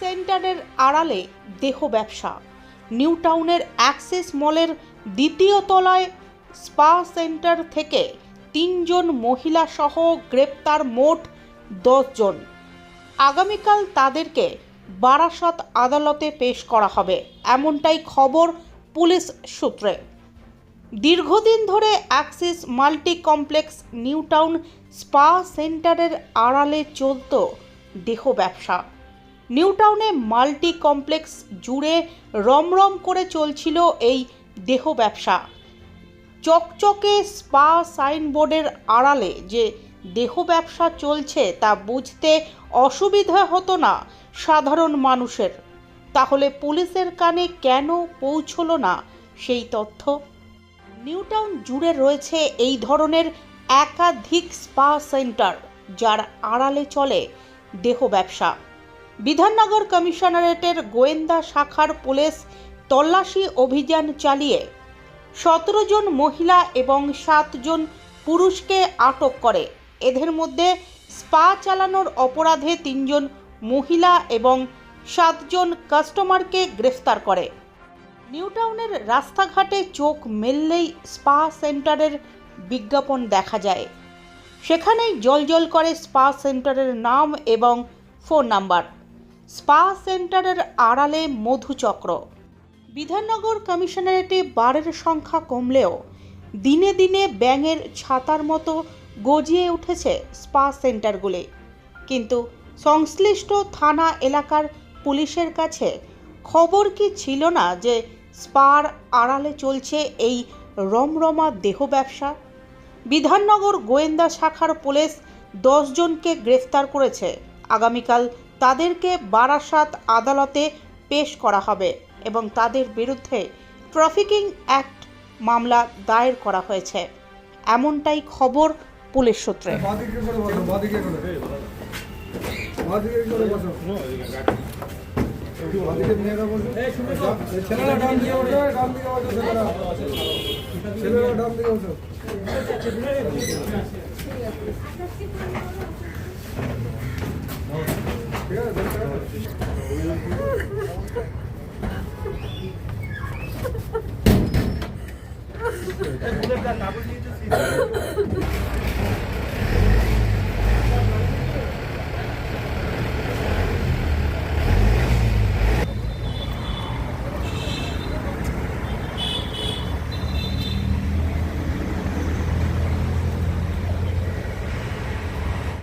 সেন্টারের আড়ালে দেহ ব্যবসা। নিউ টাউনের অ্যাক্সেস মলের দ্বিতীয় তলায় স্পা সেন্টার থেকে তিনজন মহিলা সহ গ্রেপ্তার মোট দশজন। আগামীকাল তাদেরকে বারাসত আদালতে পেশ করা হবে, এমনটাই খবর পুলিশ সূত্রে। দীর্ঘদিন ধরে Axis multi complex new town spa সেন্টারের আড়ালে চলত দেহ ব্যবসা। নিউ টাউনে মাল্টি কমপ্লেক্স জুড়ে রমরম করে চলছিল এই দেহ ব্যবসা। চকচকে স্পা সাইনবোর্ডের আড়ালে যে দেহ ব্যবসা চলছে তা বুঝতে অসুবিধা হতো না সাধারণ মানুষের। তাহলে পুলিশের কানে কেন পৌঁছলো না সেই তথ্য? নিউটাউন জুড়ে রয়েছে এই ধরনের একাধিক স্পা সেন্টার যার আড়ালে চলে দেহ ব্যবসা। বিধাননগর কমিশনারেটের গোয়েন্দা শাখার পুলিশ তল্লাশি অভিযান চালিয়ে সতেরো জন মহিলা এবং সাতজন পুরুষকে আটক করে। এদের মধ্যে স্পা চালানোর অপরাধে তিনজন মহিলা এবং সাতজন কাস্টমারকে গ্রেফতার করে। নিউটাউনের রাস্তাঘাটে চোখ মেললেই স্পা সেন্টারের বিজ্ঞাপন দেখা যায়। সেখানেই জলজল করে স্পা সেন্টারের নাম এবং ফোন নাম্বার। স্পা সেন্টারের আড়ালে মধুচক্র বিধাননগর কমিশনারেটে বারের সংখ্যা কমলেও দিনে দিনে ব্যাঙের ছাতার মতো গজিয়ে উঠেছে স্পা সেন্টারগুলি। কিন্তু সংশ্লিষ্ট থানা এলাকার পুলিশের কাছে খবর কি ছিল না যে স্পার আড়ালে চলছে এই রমরমা দেহ ব্যবসা? বিধাননগর গোয়েন্দা শাখার পুলিশ জনকে গ্রেফতার করেছে। আগামীকাল তাদেরকে বারাসাত আদালতে পেশ করা হবে এবং তাদের বিরুদ্ধে ট্রাফিকিং অ্যাক্ট মামলা দায়ের করা হয়েছে। এমনটাই খবর পুলিশ সূত্রে। 그러니까 답을 해줄 수 있어요.